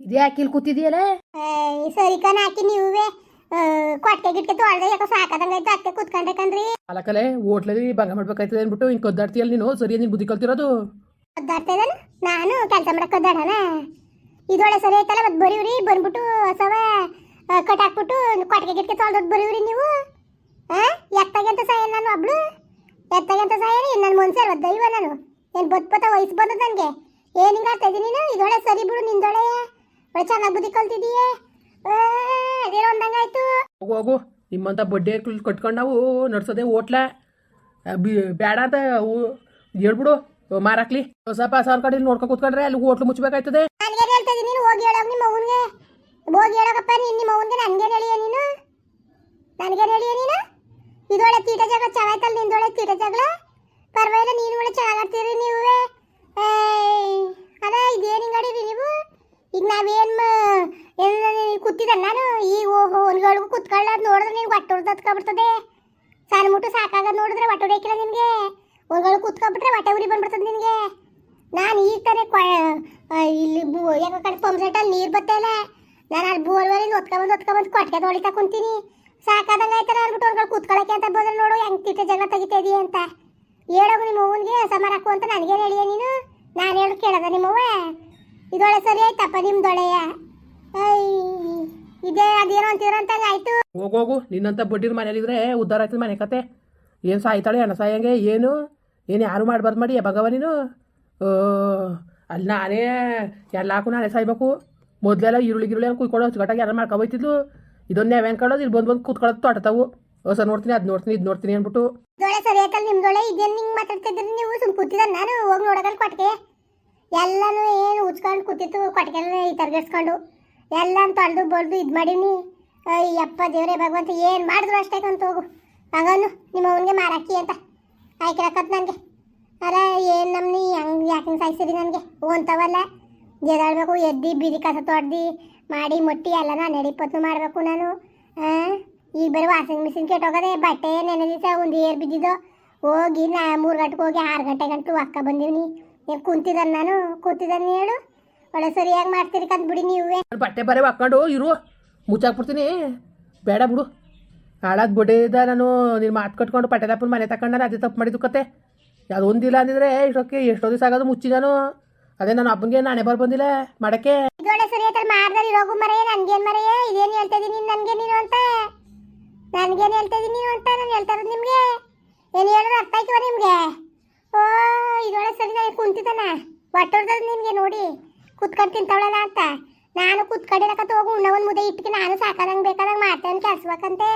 ಇದೇ ಇಲ್ಲಿ ಕೂತಿದೆಯಲ್ಲ ಸರಿ ಕಣ ಹಾಕಿ ನೀವೇ ಕೊಟ್ಟೆ ಗಿಟ್ಕೆ ತೊಳ್ದೆ ಯಾಕೋ ಸಾಕದಂಗಾಯ್ತು ಅದಕ್ಕೆ ಕೂತ್ಕೊಂಡ್ರಿ ಕಣ್ರಿ. ಅಲಕಲೆ ಹೋಟ್ಲಲ್ಲಿ ಭಂಗ ಮಾಡ್ಬೇಕಾಯ್ತದೆ ಅಂದ್ಬಿಟ್ಟು ಹಿಂಗೆ ಕದ್ದಾಡ್ತೀಯಲ್ಲ ನೀನು? ಸರಿಯಾಗಿ ನೀನು ಬುದ್ಧಿ ಕಲ್ತಿರೋದು? ಒದ್ದಾಡ್ತಾ ಇದ್ದಾನೆ? ನಾನು ಕೆಲಸ ಮಾಡಕ್ಕೆ ಕದ್ದಾಡಣ ಇದೊಳೆ ಸರಿ ಐತಲ್ಲ ಮತ್ತೆ ಬರೀವ್ರಿ ಬಂದ್ಬಿಟ್ಟು ಹೊಸವ ಕಟ್ ಹಾಕ್ಬಿಟ್ಟು ಕೊಟ್ಟಿಗೆ ಗಿಟ್ಕೆ ತೊಳ್ದೊಟ್ಟು ಬರೀವ್ರಿ ನೀವು? ಆ ಎತ್ತಾಗೆ ಅಂತ ಸಾಯ ನಾನು ಒಬ್ಳು ಎತ್ತಾಗೆ ಅಂತ ಸಾಯರಿ ನನ್ನ ಮನ್ಸರ್ ದೈವ ನಾನು. ಏನು ಬತ್ ಬತ್ತ ವಯಸ್ಸು ಬಂದದ ನನಗೆ. ಏನು ಹಿಂಗೆ ಆಡ್ತಾ ಇದ್ದೀನಿ ನೀನು? ಇದೊಳೆ ಸರಿ ಬಿಡು ನಿಂದೊಳೆ ಒಳ್ಳೆ ಚೆನ್ನಾಗಿ ಬುದ್ಧಿ ಕಲ್ತಿದೀಯೇ? ಅದೇನೋ ಒಂದಂಗಾಯ್ತು ಹೋಗು ಹೋಗು. ನಿಮ್ಮಂಥ ಬಡ್ಡಿ ಕಟ್ಕೊಂಡು ನಾವು ನಡ್ಸೋದೆ ಹೋಟ್ಲ. ಬೇಡ ಅಂತ ಹೇಳ್ಬಿಡು. ಮಾರಾಕ್ಲಿ ಹೊಸ ಪಾಸ ಕಡೆ ನೋಡ್ಕೊ ಕೂತ್ಕೊಂಡ್ರೆ ಅಲ್ಲಿ ಹೋಟ್ಲು ಮುಚ್ಚಬೇಕಾಯ್ತದೆ ನನಗೇನು ಹೇಳ್ತಾ ಇದ್ದೀನಿ ನೀನು? ಹೋಗಿ ಹೇಳೋ ನಿಮ್ಮ ಮಗನಿಗೆ ಹೋಗಿ ಹೇಳೋಗಪ್ಪ ನೀನು ನಿಮ್ಮ ಮಗನಿಗೆ ನನಗೇನು ಹೇಳಿಯ ನೀನು? ನನಗೇನು ಹೇಳಿಯ ನೀನು? ಇದೊಳೆ ತೀಟ ಜಗಳ ಚೆನ್ನಾಯ್ತಲ್ಲ ನಿಂದೊಳೆ ತೀಟ ಜಗಳ? ಪರವಾಗಿಲ್ಲ ನೀನು ಒಳ್ಳೆ ಚೆನ್ನಾಗಾಡ್ತೀರಿ ನೀವೇ. ಅದ ಇದೇನು ಹಿಂಗಡೀರಿ ನೀವು? ಈಗ ನಾವೇನು ಕೂತಿದ್ದ ನಾನು? ಈಗ ಹೊನ್ಗಳಿಗೂ ಕುತ್ಕೊಳ್ಳ ನೋಡಿದ್ರೆ ನೀನು ಹೊಟ್ಟೆ ಹೊಡೆದತ್ಕೊಬಿಡ್ತದೆ ಸಣ್ಣ ಮುಟ್ಟು ಸಾಕಾಗದು ನೋಡಿದ್ರೆ ಹೊಟ್ಟೆ ಹೊಡೆಯಕ್ಕಿಲ್ಲ ನಿನಗೆ. ಹೊಲ್ಗಳು ಕುತ್ಕೊಬಿಟ್ರೆ ಹೊಟ್ಟೆ ಉರಿ ಬಂದ್ಬಿಡ್ತದೆ ನಿನಗೆ. ನಾನು ಈಗ ತಾನೇ ಇಲ್ಲಿ ಬೂ ಯಾಕೋ ಕಡೆ ಪಂಪ್ ಸೆಟ್ಟಲ್ಲಿ ನೀರು ಬತ್ತಲ್ಲ ನಾನು ಅಲ್ಲಿ ಬೋರ್ವೆಲ್ ಒತ್ಕೊಂಬಂದು ಒತ್ಕೊಂಬಂದು ಕೊಟ್ಟಿಗೆ ತೊಳಿತಾ ಕುಂತೀನಿ. ಸಾಕಾದಂಗ ಆಯ್ತಾರ ಅಂದ್ಬಿಟ್ಟು ಅವ್ರುಗಳು ಕೂತ್ಕೊಳ್ಳೋಕೆ ಅಂತ ಬಂದ್ರೆ ನೋಡು, ಹೆಂಗೆ ತಿಟ್ಟ ಜಗಳ ತೆಗಿತಾ ಇದೀಯ ಅಂತ. ಹೇಳೋಗು ನಿಮ್ಮ ಅವ್ವನಿಗೆ ಸಮರಾಕು ಅಂತ ನನಗೇನು ಹೇಳಿಯ ನೀನು? ನಾನು ಹೇಳು ಕೇಳದ ನಿಮ್ಮವ್ವ? ಇದೊಳೆ ಸರಿ ಆಯ್ತಪ್ಪ ನಿಮ್ದೊಳೆಯ ಇದೇ ಅದೇನೋ ಅಂತ ಆಯ್ತು. ಹೋಗೋಗು ನಿನ್ನಂತ ಬಡ್ಡಿರ್ ಮನೇಲಿದ್ರೆ ಉದ್ದಾರ ಆಯ್ತದ ಮನೆ ಕತೆ. ಏನು ಸಾಯ್ತಾಳೆ ಅಣ್ಣ ಸಾಯಂಗೆ ಏನು? ಏನು ಯಾರು ಮಾಡಬಾರ್ದು ಮಾಡಿ ಭಗವ ನೀನು? ಅಲ್ಲಿ ನಾನೇ ಎಲ್ಲ ಹಾಕು ನಾನೇ ಸಾಯ್ಬೇಕು. ಮೊದಲೆಲ್ಲ ಈರುಳ್ಳಿ ಗಿರುಳಿ ಅಂತ ಕುಯ್ಕೊಳ್ಳೋ ಅಚ್ಚುಕಟ್ಟಾಗಿ ಯಾರು ಮಾಡ್ಕೊಬೋಯ್ತಿದ್ಲು ಇದೊಂದು ನೆವೆ ಕಳೋದು ಇಲ್ಲಿ ಬಂದು ಬಂದು ಕೂತ್ಕೊಳ್ಳೋದು ತೊಟತಾವು ಹೊಸ ನೋಡ್ತೀನಿ ಅದು ನೋಡ್ತೀನಿ ಇದು ನೋಡ್ತೀನಿ ಅಂದ್ಬಿಟ್ಟು. ದೊಳೆ ಸರಿ ಆಯ್ತಲ್ಲ ನಿಮ್ದೊಳೆ ಇದೇನು ನಿಂಗೆ ಮಾತಾಡ್ತಿದ್ರೆ ನೀವು? ಸುಮ್ ಕೂತಿದ್ದ ನಾನು ಹೋಗಿ ನೋಡೋಕಲ್ಲಿ ಕೊಟ್ಟಿಗೆ ಎಲ್ಲನೂ ಏನು ಉಚ್ಕೊಂಡು ಕೂತಿತ್ತು ಕೊಟ್ಟಿಗೆಲ್ಲ ತರ್ಗಿಸ್ಕೊಂಡು ಎಲ್ಲಾನು ತೊಳೆದು ಬಡ್ದು ಇದು ಮಾಡೀನಿ. ಅಯ್ಯಪ್ಪ ದೇವರೇ ಭಗವಂತ ಏನು ಮಾಡಿದ್ರು ಅಷ್ಟೇ ಅಂತ ಹೋಗು ಮಗನು ನಿಮ್ಮ ಅವನಿಗೆ ಮಾರಾಕಿ ಅಂತ. ಆಯ್ಕಿರಕತ್ ನನಗೆ. ಅಲ್ಲ ಏನು ನಮ್ಮನಿ ಹಂಗೆ ಯಾಕೆ ಸಾಯಿಸಿರಿ ನನಗೆ? ಓಂತವಲ್ಲ. ಜಗಾಡ್ಬೇಕು ಎದ್ದು, ಬೀದಿ ಕಸ ತೊಡ್ದು, ಮಾಡಿ, ಮುಟ್ಟಿ ಎಲ್ಲ ನಾನು ನಡಿಪತ್ತು ಮಾಡಬೇಕು ನಾನು. ಆ? ಈಗ ಬರೀ ವಾಷಿಂಗ್ ಮಿಷಿನ್ ಕೆಟ್ಟೋಗದೆ ಬಟ್ಟೆ ನೆನೆ ದಿವಸ ಒಂದು ಏರ್ ಬಿದ್ದಿದ್ದು. ಹೋಗಿ ನಾ ಮೂರು ಗಂಟೆಗೆ ಹೋಗಿ ಆರು ಗಂಟೆ ಗಂಟು ಅಕ್ಕ ಬಂದೀನಿ ಏನು ಕುಂತಿದ್ದಾನೆ ನಾನು ಕೂತಿದ್ದಾನೆ ಹೇಳು ಒಳ್ಳೆ ಸರಿಯಾಗಿ ಮಾಡ್ತೀರಿ ಕಂದ್ ಬಿಡಿ ನೀವೇ. ಬಟ್ಟೆ ಬರೆ ಹಾಕೊಂಡು ಇರು ಮುಚ್ಚಾಕ್ಬಿಡ್ತೀನಿ. ಬೇಡ ಬಿಡು. ಹಾಳಾದ ಬಿಡಿದ ನಾನು ನೀನು ಮಾತು ಕಟ್ಕೊಂಡು ಪಟ್ಟೆದಪ್ಪನ ಮನೆ ತಗೊಂಡು ಅದೇ ತಪ್ಪು ಮಾಡಿದ್ದು ಕತೆ. ಯಾವ್ದು ಒಂದಿಲ್ಲ ಅಂದಿದ್ರೆ ಇಷ್ಟೊಕ್ಕೆ ಎಷ್ಟೋ ದಿವಸ ಆಗೋದು ಮುಚ್ಚಿ ನಾನು. ಅದೇ ನಾನು ಅಪ್ಪನಿಗೆ ನಾನೇ ಬರ್ ಬಂದಿಲ್ಲ ಮಾಡಕ್ಕೆ. ಇದೊಳ್ಳೆ ಸರಿ ಆಯ್ತಲ್ಲ ಮಾಡ್ದಲ್ಲಿ ರೋಗು ಮರೆಯೇ ನನ್ಗೇನು ಮರೆಯ? ಇದೇನು ಹೇಳ್ತಾ ಇದೀನಿ ನನಗೆ ನೀನು ಅಂತ? ನನ್ಗೇನು ಹೇಳ್ತಾ ಇದೀನಿ ನೀನು ಅಂತ ನಾನು ಹೇಳ್ತಾ ಇರೋದು ನಿಮಗೆ? ಏನು ಹೇಳೋದು ಅರ್ಥ ಆಯ್ತವ ನಿಮಗೆ? ಓ ಇದೊಳ ಸರಿ ನಾನು ಕುಂತಿದ್ದಾನ. ನಿಮಗೆ ನೋಡಿ, ಕುತ್ಕೊಂಡು ತಿಂತವಳಲ್ಲ ಅಂತ. ನಾನು ಕುತ್ಕೊಂಡಿರಕತ್ತ ಹೋಗು ಉಣ್ಣ ಒಂದು ಮುದ್ದೆ ಇಟ್ಟಿಗೆ ನಾನು ಸಾಕಾದಂಗೆ ಬೇಕಾದಂಗೆ ಮಾಡ್ತೇನೆ ಕೆಲ್ಸಬೇಕಂತೆ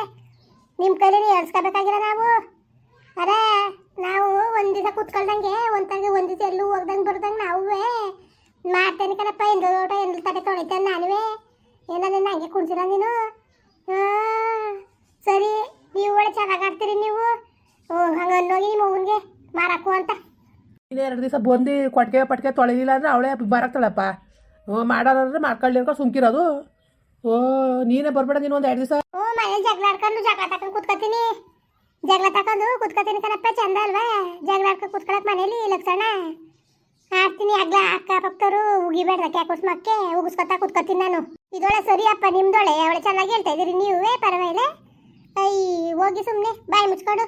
ನಿಮ್ಮ ಕೈಲಿ ಹೇಳ್ಸ್ಕೋಬೇಕಾಗಿಲ್ಲ ನಾವು. ಅರೆ, ನಾವು ಒಂದು ದಿವಸ ಕುತ್ಕೊಳ್ದಂಗೆ ಒಂದಾಗ ಒಂದು ದಿವಸ ಎಲ್ಲೂ ಹೋಗ್ದಂಗೆ ಬರ್ದಂಗೆ ನಾವೇ ಮಾಡ್ತೇನೆ ಕಣಪ್ಪ ಎಂದು ಊಟ ಎಂದು ತಡೆ ತೊಳಿತೇನೆ ನಾನುವೇ. ಏನನ್ನ ಹಂಗೆ ಕುಡ್ಸಿರ ನೀನು? ಸರಿ, ನೀವು ಒಳ್ಳೆ ಚೆನ್ನಾಗಿ ಆಡ್ತೀರಿ ನೀವು. ಹಂಗೆ ಅನ್ನೋಗಿ ನಿಮ್ಮ ಅವ್ವನಿಗೆ ಮಾರಾಕು ಅಂತ. ಇನ್ನು ಎರಡು ದಿವಸ ಬಂದು ಕೊಟ್ಟಿಗೆ ಪಟ್ಕೆ ತೊಳೆದಿಲ್ಲ ಅಂದ್ರೆ ಅವಳೇ ಬರಾಕ್ತಾಳಪ್ಪ. ಹ್ಞೂ ಮಾಡೋದಂದ್ರೆ ಮಾಡ್ಕೊಳ್ಳಿ ಅನ್ಕೊಂಡು ಸುಮ್ಕಿರೋದು. ಓ ನೀನೇ ಬರ್ಬೇಡ ನೀನು ಒಂದು ಎರಡು ದಿವಸ. ಓ ಮನೇಲಿ ಜಗಳ ಆಡ್ಕೊಂಡು ಜಗಳ ತಕೊಂಡು ಕುತ್ಕೋತೀನಿ. ಜಗಳ ತಕೊಂಡು ಕುತ್ಕೋತೀನಿ ಕಣಪ್ಪ ಚಂದ ಅಲ್ವಾ? ಜಗಳ ಆಡ್ಕೊಂಡು ಕುತ್ಕೊಳಕ್ ಮನೇಲಿ ಲಕ್ಷಣ. ಆಡ್ತೀನಿ ಅಗ್ಲ ಅಕ್ಕ ಪಕ್ಕರು ಉಗಿಬೇಡ್ದ ಕ್ಯಾಕೋಸ್ ಮಕ್ಕೆ ಉಗಿಸ್ಕೊತಾ ಕುತ್ಕೋತೀನಿ ನಾನು. ಇದೊಳೆ ಸರಿಯಪ್ಪ ನಿಮ್ದೊಳೆ ಅವಳೆ ಚೆನ್ನಾಗಿ ಹೇಳ್ತಾ ಇದೀರಿ ನೀವೇ ಪರವಾಗಿಲ್ಲ. ಐ ಹೋಗಿ ಸುಮ್ಮನೆ ಬಾಯಿ ಮುಚ್ಕೊಂಡು.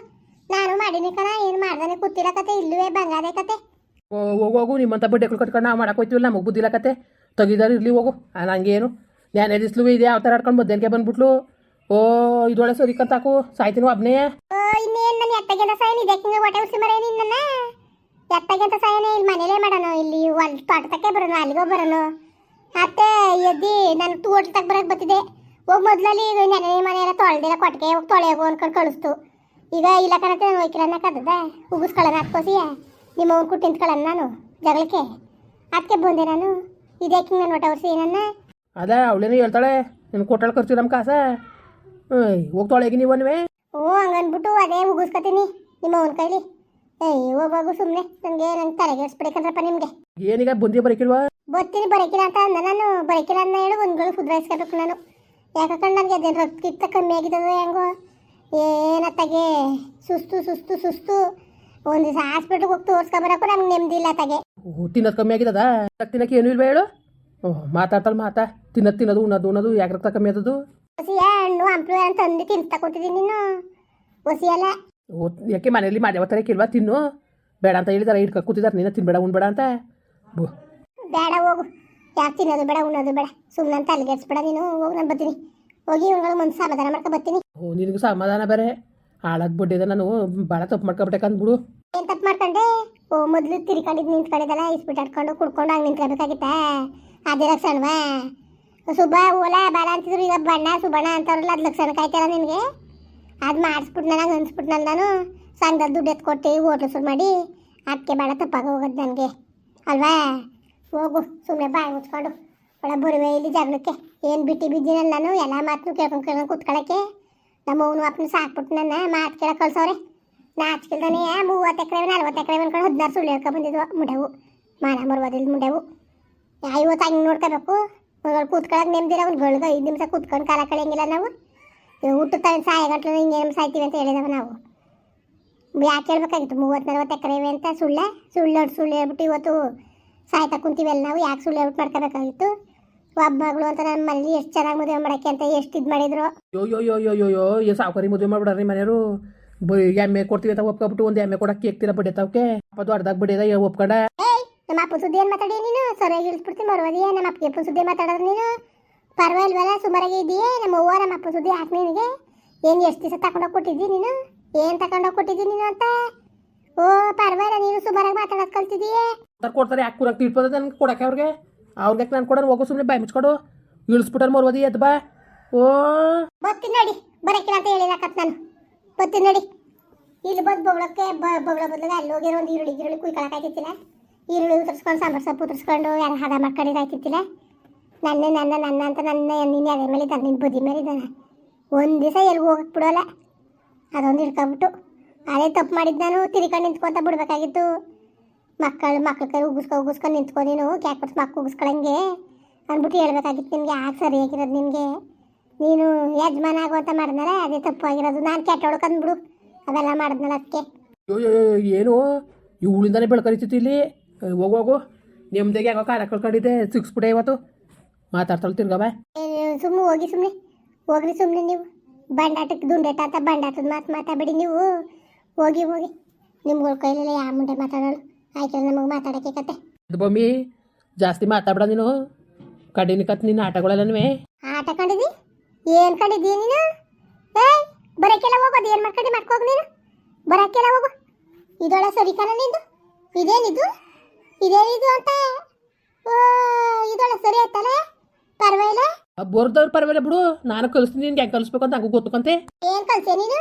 ನಾನು ಮಾಡೀನಿ ಕಣ ಏನು ಮಾಡ್ದಾನೆ? ಕೂತಿಲ್ಲ ಕತೆ ಇಲ್ಲವೇ ಬಂಗಾರ ಕತೆ. ಓ ಹೋಗು ನಿಮ್ಮಂಥ ಬಡ್ಡೆಗಳು ಕಟ್ಕೊಂಡು ನಾವು ಮಾಡಕ್ಕೆ ಹೋಯ್ತೀವಲ್ಲ ನಮಗೆ ಬುದ್ಧಿಲ್ಲ ಕತೆ. ತೆಗಿದಾರೆ ಇರಲಿ ಹೋಗು. ನನಗೇನು ನ್ಯಾನೇ ದಿಸ್ಲು ಇದೆ ಯಾವ ಥರ ಆಡ್ಕೊಂಡು ಮಧ್ಯಾಹ್ನಕ್ಕೆ ಬಂದ್ಬಿಟ್ಲು? ಓ ಇದೊಳೆ ಸರಿ ಕಂತಾಕು ಸಾಯ್ತೀನಿ ಓ ಇನ್ನೇನು ನನ್ನ ಎತ್ತಗೆಂತ ಇದೆ ಹಿಂಗೆ ಹೊಟ್ಟೆ ಉಸಿ ಮರ ನಿನ್ನ? ಎತ್ತಗೆಂತ ಸಾಯನೆ ಇಲ್ಲಿ ಮನೇಲೇ ಮಾಡೋಣ ಇಲ್ಲಿ ಹೊಲ್ ತೋಟಕ್ಕೆ ಬರೋಣ ಅಲ್ಲಿಗೋ ಬರೋಣ ಮತ್ತೆ ಎದ್ದಿ ನಾನು ತೋಟ ತಗ ಬರಕ್ಕೆ ಬತ್ತಿದೆ ಹೋಗಿ ಮೊದಲಲ್ಲಿ ನೆನೆ ಮನೆ ಎಲ್ಲ ತೊಳೆದಿಲ್ಲ ಕೊಟ್ಟಿಗೆ ಹೋಗಿ ತೊಳೆಯೋಗು ಅನ್ಕೊಂಡು ಕಳಿಸ್ತು. ಈಗ ಇಲ್ಲ ಕಣಕ್ಕೆ ನಾನು ಒಯ್ಕಿರನ್ನ ಕದ್ದದ? ಉಗಿಸ್ಕೊಳ್ಳೋಣ ಹತ್ಕೋಸಿ ನಿಮ್ಮ ಅವ್ನು ಕುಟ್ಟು ನಿಂತ್ಕೊಳ್ಳೋಣ ನಾನು ಜಗಳಕ್ಕೆ? ಅದಕ್ಕೆ ಬಂದೆ ನಾನು. ಇದಕ್ಕೆ ನಾನು ಒಟ್ಟ ಉಸಿ ನನ್ನ ಅದ ಅವಳೇನು ಹೇಳ್ತಾಳೆ ನಿನ್ನ ಕೊಟ್ಟಳು ಖರ್ಚು ನಮ್ಮ ಕಾಸ? ಹೋಗ್ತಾಳೆ ಈಗ ನೀವು ಅನ್ವೇ ಓ ಹಂಗನ್ಬಿಟ್ಟು ಅದೇ ಉಗಿಸ್ಕೊತೀನಿ ನಿಮ್ಮ ಅವನ ಕೈಲಿ. ಏಯ್ ಹೋಗೋಗು ಸುಮ್ಮನೆ ನನಗೆ ನಂಗೆ ತಲೆಗೆಡ್ಸ್ಬಿಡ್ಬೇಕಂದ್ರಪ್ಪ ನಿಮಗೆ. ಏನೀಗ ಬಂದಿ ಬರಕಿಲ್ವಾ? ಬರ್ತೀನಿ ಬರಕಿಲ್ಲ ಅಂತ ಅಂದ ನಾನು ಬರಕಿಲ್ಲ ಅಂತ ಹೇಳಿ ಒಂದ್ಗಳು ಸುಧಾರಿಸ್ಕೋಬೇಕು ನಾನು. ಯಾಕಂದ್ರೆ ನನಗೆ ಅದೇನು ರಕ್ತ ಕಮ್ಮಿ ಆಗಿದ್ದದ ಹೆಂಗೋ? ಏನತ್ತಾಗೆ ಸುಸ್ತು ಸುಸ್ತು ಸುಸ್ತು. ಒಂದು ದಿವಸ ಹಾಸ್ಪಿಟ್ಲಿಗೆ ಹೋಗಿ ತೋರ್ಸ್ಕೊಬರಕ್ಕೂ ನಮ್ಗೆ ನೆಮ್ಮದಿ ಇಲ್ಲ ತಗೆ. ತಿನ್ನೋದು ಕಮ್ಮಿ ಆಗಿದದ? ತಿನ್ನಕ್ಕೆ ಏನು ಇಲ್ವಾ ಹೇಳು? ಓಹ್ ಮಾತಾಡ್ತಾಳೆ ಮಾತಾ. ತಿನ್ನೋದು ತಿನ್ನೋದು ಉಣ್ಣೋದು ಉಣ್ಣೋದು ಯಾಕೆ ರಕ್ತ ಕಮ್ಮಿ ಆದದು ಹೊಸಿ ಹಣ್ಣು ಹಂಪ್ಲು ಅಂತ ತಂದು ತಿನ್ಸ್ತಾ ಕೊಟ್ಟಿದ್ದೀನಿ ನೀನು? ಹೊಸಿ ಅಲ್ಲ. ಓ ಯಾಕೆ ಮನೇಲಿ ಮಾದೇವ ಥರ ಕೇಳುವ ತಿನ್ನು? ಬೇಡ ಅಂತ ಹೇಳಿದಾರೆ ಇಟ್ಕ ಕೂತಿದ್ದಾರೆ ನೀನು ತಿನ್ಬೇಡ ಉಣ್ಬೇಡ ಅಂತ. ಬು. ಬೇಡ ಹೋಗು. ಯಾಕೆ ತಿನ್ನೋದು ಬೇಡ ಉಣ್ಣೋದು ಬೇಡ. ಸುಮ್ಮನೆ ಅಂತ ಅಲ್ಲಿಗೆಡ್ಸ್ಬೇಡ ನೀನು. ಹೋಗಿ ನಾನು ಬರ್ತೀನಿ. ಹೋಗಿ ಇವ್ರುಗಳು ಮನ್ಸು ಸಮಾಧಾನ ಮಾಡ್ಕೊ ಬರ್ತೀನಿ. ಓ ನಿನಗೂ ಸಮಾಧಾನ ಬೇರೆ. ಹಾಳಾದ ಬಿಟ್ಟಿದೆ ನಾನು ಭಾಳ ತಪ್ಪು ಮಾಡ್ಕೊಬಿಟ್ಟೆ ಏನ್ ತಪ್ಪು ಮಾಡ್ಕೊಂಡೆ ಓ ಮೊದ್ಲು ತಿರ್ಕೊಂಡಿದ್ ನಿಂತ್ಕೊಂಡಿದ್ದಲ್ಲ ಇಸ್ಬಿಟ್ಟು ಆಡ್ಕೊಂಡು ಕುಡ್ಕೊಂಡು ಹಂಗೆ ನಿಂತ್ಕೊಬೇಕಾಗಿತ್ತ? ಅದೇ ಲಕ್ಷಣವಾ. ಸುಬ್ಬ, ಓಲ, ಬಾಲ ಅಂತಿದ್ರು, ಈಗ ಬಣ್ಣ, ಸುಬಣ್ಣ ಅಂತವ್ರಲ್ಲ, ಅದು ಲಕ್ಷಣ ಕಾಯ್ತಾರ ನಿನಗೆ? ಅದು ಮಾಡಿಸ್ಬಿಟ್ಟು ನನಗೆ ಅನ್ಸ್ಬಿಟ್ನಲ್ಲ ನಾನು. ಸಂಘದಲ್ಲಿ ದುಡ್ಡು ಎತ್ಕೊಟ್ಟು ಹೋಟ್ಲು ಶುರು ಮಾಡಿ ಅದಕ್ಕೆ ಭಾಳ ತಪ್ಪಾಗ ಹೋಗೋದು ನನಗೆ. ಅಲ್ವಾ? ಹೋಗು ಸುಮ್ಮನೆ ಬಾಯಿ ಮುಚ್ಕೊಂಡು. ಒಳ ಬರುವೆ ಇಲ್ಲಿ ಜಗಳಕ್ಕೆ. ಏನು ಬಿಟ್ಟು ಬಿದ್ದೀನಲ್ಲ ನಾನು, ಎಲ್ಲ ಮಾತನ್ನು ಕೇಳ್ಕೊಂಡು ಕೇಳ್ಕೊಂಡು ಕೂತ್ಕೊಳ್ಳೋಕ್ಕೆ ನಮ್ಮ ಅವನು ಅಪ್ಪನ ಸಾಕ್ಬಿಟ್ಟು ನನ್ನ ಮಾತು ಕೇಳಕ್ಕೆ ಕಳ್ಸವ್ರೆ. ನಾಚಿಕೆಲ್ದಾನೆ ಮೂವತ್ತು ಎಕರೆ, ನಲ್ವತ್ತು ಎಕರೆ ಅನ್ಕೊಂಡು ಹದಿನಾರು ಸುಳ್ಳು ಹೇಳ್ಕೊ ಬಂದಿದ್ವು ಮುಂಡೆವು, ಮಾನ ಮರುವದಿಲ್ಲ ಮುಂಡೆವು. ಇವತ್ತು ಹಂಗೆ ನೋಡ್ಕೋಬೇಕು. ಒಂದ್ಗಳು ಕೂತ್ಕೊಳಕ್ಕೆ ನೆಮ್ಮದಿರ ಒಂದು ಗಳಿಗೆ ಐದು ನಿಮಿಷ ಕೂತ್ಕೊಂಡು ಕಾಲ ಕಳೆಯಂಗಿಲ್ಲ ನಾವು. ಊಟ ತಗೊಂಡು ಸಾಯ ಗಂಟ್ಲು ಹಿಂಗೇನು ಸಾಯ್ತೀವಿ ಅಂತ ಹೇಳಿದವ ನಾವು. ಯಾಕೆ ಹೇಳ್ಬೇಕಾಗಿತ್ತು? ಮೂವತ್ತು, ನಲ್ವತ್ತು ಎಕರೆ ಅಂತ ಸುಳ್ಳೆ? ಸುಳ್ಳು ಸುಳ್ಳು ಹೇಳ್ಬಿಟ್ಟು ಇವತ್ತು ಸಾಯ್ತಾ ಕುಂತೀವಲ್ಲ ನಾವು, ಯಾಕೆ ಸುಳ್ಳು ಹೇಳ್ಬಿಟ್ಟು ಮಾಡ್ಕೋಬೇಕಾಗಿತ್ತು? ಒಬ್ಬ ಮಗಳು ಅಂತ ಮಲ್ಲಿ ಮನೇಲಿ ಎಷ್ಟು ಚೆನ್ನಾಗಿ ಮದುವೆ ಮಾಡಕ್ಕೆ ಅಂತ ಎಷ್ಟು ಇದು ಮಾಡಿದ್ರು. ಯೋ ಯೋ ಯೋ ಯೋ ಯೋ ಯೋ ಏ ಸಾವುಕಾರಿ ಮದುವೆ ಮಾಡ್ಬಿಡ್ರಿ ಮನೆಯವರು. ಬ ಎಮ್ಮೆ ಕೊಡ್ತೀವಿ ಅಂತ ಒಪ್ಕೊಬಿಟ್ಟು ಒಂದು ಎಮ್ಮೆ ಕೊಡಕ್ಕೆ ಕೇಕ್ತಿಲ್ಲ ಬಡ್ಡಿ ತಾವಕ್ಕೆ ಅಪ್ಪ ದೊಡ್ಡದಾಗ ಬಡ್ಡಿದ ಒಪ್ಕೊಂಡ. ಏಯ್ ನಮ್ಮ ಅಪ್ಪ ಸುದ್ದಿ ಏನು ಮಾತಾಡಿ ನೀನು? ಸರಿಯಾಗಿ ಇಳಿಸ್ಬಿಡ್ತೀನಿ ಮರುವದಿಯೇ ನಮ್ಮ ಅಪ್ಪ ಅಪ್ಪ ಸುದ್ದಿ ಮಾತಾಡೋದು ನೀನು? ಪರವಾಗಿಲ್ವಲ್ಲ ಸುಮಾರಾಗಿ ಇದೆಯೇ ನಮ್ಮ ಅವ್ವ ನಮ್ಮ ಅಪ್ಪ ಸುದ್ದಿ ಹಾಕಿ ನಿನಗೆ. ಏನು ಎಷ್ಟು ದಿವಸ ತಗೊಂಡೋಗಿ ಕೊಟ್ಟಿದ್ದಿ ನೀನು? ಏನು ತಗೊಂಡೋಗಿ ಕೊಟ್ಟಿದ್ದಿ ನೀನು ಅಂತ? ಓ ಪರವಾಗಿಲ್ಲ ನೀನು ಸುಮಾರಾಗಿ ಮಾತಾಡೋದು ಕಲ್ತಿದ್ದೀಯೇ. ಕೊಡ್ತಾರೆ ಯಾಕೆ ಕೂರಕ್ಕೆ ತಿಳ್ಪದ ನನಗೆ ಕೊಡಕ್ಕೆ ಅವ್ರಿಗೆ? ಅವ್ರಿಗೆ ನಾನು ಕೊಡೋರು ಹೋಗೋ ಸುಮ್ಮನೆ ಬಾಯಿ ಮುಚ್ಕೊಡು. ಇಳಿಸ್ಬಿಟ್ಟಾರ ಮರ್ವದಿ ಎದ್ದು ಬಾ. ಓ. ಬರ್ತೀನಿ ನೋಡಿ ಬರಕ್ಕೆ ಅಂತ ಹೇಳಿದಾಕತ್ ನಾನು. ಬರ್ತೀನಿ ನಡಿ. ಇಲ್ಲಿ ಬಂದು ಬೊಗಳಕ್ಕೆ ಬೊಗಳ ಬದಲಿಗೆ ಅಲ್ಲಿ ಹೋಗಿರೋ ಒಂದು ಈರುಳ್ಳಿ ಈರುಳ್ಳಿ ಕುಯ್ಕೊಳಕಾಯ್ತಿತ್ತಿಲ್ಲ ಈರುಳ್ಳಿ ಉತ್ತರಿಸ್ಕೊಂಡು ಸಾಂಬಾರು ಸೊಪ್ಪು ಉತ್ತರಿಸ್ಕೊಂಡು ಯಾರು ಹದ ಮಾಡ್ಕೊಂಡಿದ್ದಾಯ್ತಿತ್ತಿಲ್ಲ ನನ್ನ ನನ್ನ ನನ್ನ ಅಂತ ನನ್ನ ನಿನ್ನ ಅದೇ ಮೇಲೆ ಇದ್ದಾನೆ? ನಿನ್ನ ಬುದ್ಧಿ ಮೇಲೆ ಇದ್ದಾನೆ? ಒಂದು ದಿವಸ ಎಲ್ಲಿ ಹೋಗಕ್ಕೆ ಬಿಡೋಲ್ಲ. ಅದೊಂದು ಹಿಡ್ಕೊಬಿಟ್ಟು ಅದೇ ತಪ್ಪು ಮಾಡಿದ್ದು ನಾನು ತಿರ್ಕೊಂಡು ನಿಂತ್ಕೊತ ಬಿಡ್ಬೇಕಾಗಿತ್ತು. ಮಕ್ಕಳು ಮಕ್ಳ ಕೈ ಉಗಿಸ್ಕೊ ಉಗಿಸ್ಕೊ ನಿಂತ್ಕೊ ನೀನು ಕ್ಯಾಕ್ಬಿಟ್ಟು ಮಕ್ಳು ಉಗಿಸ್ಕೊಳಂಗೆ ಅಂದ್ಬಿಟ್ಟು ಹೇಳ್ಬೇಕಾಗಿತ್ತು ನಿಮಗೆ ಯಾಕೆ ಸರಿ ಆಗಿರೋದು ನಿಮಗೆ? ನೀನು ಯಜಮಾನ ಆಗುವಂತ ಮಾಡಿದ್ನಲ್ಲ ಅದೇ ತಪ್ಪು ಆಗಿರೋದು ನಾನು ಕೆಟ್ಟ ಹೊಡ್ಕಂದ್ಬಿಡು ಅವೆಲ್ಲ ಮಾಡಿದ್ನಲ್ಲ ಅದಕ್ಕೆ ಏನು? ಇವಳಿಂದಾನೇ ಬೆಳ್ಕರಿತಿತ್ತು ಇಲ್ಲಿ? ಹೋಗು ಹೋಗು. ನೆಮ್ಮದಿಗೆ ಯಾಕೋ ಕಾಲ ಕಳ್ಕೊಂಡಿದ್ದೆ ಸಿಕ್ಸ್ಬಿಟ್ಟೆ ಇವತ್ತು. ಮಾತಾಡ್ತಾಳೆ ತಿರ್ಗವ ಸುಮ್ಮನೆ ಹೋಗಿ ಸುಮ್ಮನೆ ಹೋಗ್ರಿ ಸುಮ್ಮನೆ ನೀವು. ಬಂಡಾಟಕ್ಕೆ ದುಂಡಾಟ ಅಂತ ಬಂಡಾಟದ ಮಾತು ಮಾತಾಡಬೇಡಿ ನೀವು. ಹೋಗಿ ಹೋಗಿ. ನಿಮ್ಗಳ ಕೈಲೆಲ್ಲ ಯಾವ ಮುಂದೆ ಮಾತಾಡೋಳು? ಆಯ್ತು ನಮಗೆ ಮಾತಾಡಕ್ಕೆ ಕತೆ. ಅದು ಬೊಮ್ಮಿ ಜಾಸ್ತಿ ಮಾತಾಡ್ಬೇಡ ನೀನು. ಕಡಿನ ಕತ್ ನಿನ್ನ ಆಟಗಳೆಲ್ಲನೂ ಆಟ ಕಂಡಿದ್ದಿ ಏನು ಕಂಡಿದ್ದೀ ನೀನು? ಏ ಬರೋಕ್ಕೆಲ್ಲ ಹೋಗೋದು ಏನು ಮಾಡ್ಕೊಂಡು ಮಾಡ್ಕೋಗಿ ನೀನು. ಬರೋಕ್ಕೆಲ್ಲ ಹೋಗು. ಇದೊಳ ಸರಿ ಕಣ ನಿಂದು. ಇದೇನಿದು? ಇದೇನಿದು ಅಂತ? ಓ ಇದೊಳ ಸರಿ ಆಯ್ತಲ್ಲ ಪರವಾಗಿಲ್ಲ? ಬೋರ್ದವ್ರು ಪರವಾಗಿಲ್ಲ ಬಿಡು. ನಾನು ಕಲಿಸ್ತೀನಿ ನಿನ್ಗೆ ಹೆಂಗೆ ಕಲಿಸ್ಬೇಕು ಅಂತ ಹಂಗೂ ಗೊತ್ತುಕಂತೆ. ಏನು ಕಲ್ಸೆ ನೀನು?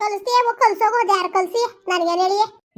ಕಲಿಸ್ತೀಯ ಕಲ್ಸೋಗೋದು ಯಾರು ಕಲ್ಸಿ? ನನಗೇನು ಹೇಳಿ?